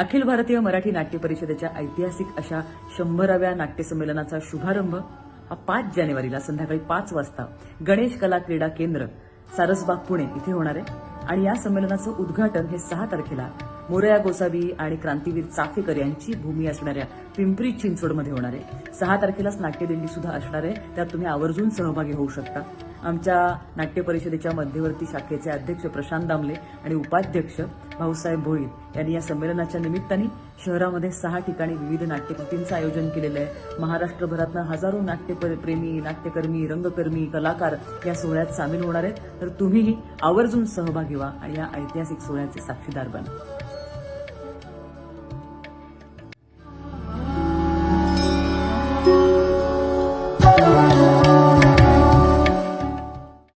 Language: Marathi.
अखिल भारतीय मराठी नाट्य परिषदेच्या ऐतिहासिक अशा शंभराव्या नाट्य संमेलनाचा शुभारंभ हा पाच जानेवारीला संध्याकाळी पाच वाजता गणेश कला क्रीडा केंद्र सारसबाग पुणे इथे होणार आहे. आणि या संमेलनाचं उद्घाटन हे सहा तारखेला मोरया गोसावी आणि क्रांतीवीर चाफेकर यांची भूमी असणाऱ्या पिंपरी चिंचवडमध्ये होणार आहे. सहा तारखेलाच नाट्यदिंडी सुद्धा असणार आहे. त्यात तुम्ही आवर्जून सहभागी होऊ शकता. आमच्या नाट्य परिषदेच्या मध्यवर्ती शाखेचे अध्यक्ष प्रशांत दामले आणि उपाध्यक्ष भाऊसाहेब भोईर यांनी या संमेलनाच्या निमित्ताने शहरामध्ये सहा ठिकाणी विविध नाट्यकृतींचं आयोजन केलेलं आहे. महाराष्ट्रभरातनं हजारो नाट्यप्रेमी नाट्यकर्मी रंगकर्मी कलाकार या सोहळ्यात सामील होणार आहेत. तर तुम्हीही आवर्जून सहभागी व्हा आणि या ऐतिहासिक सोहळ्याचे साक्षीदार बना.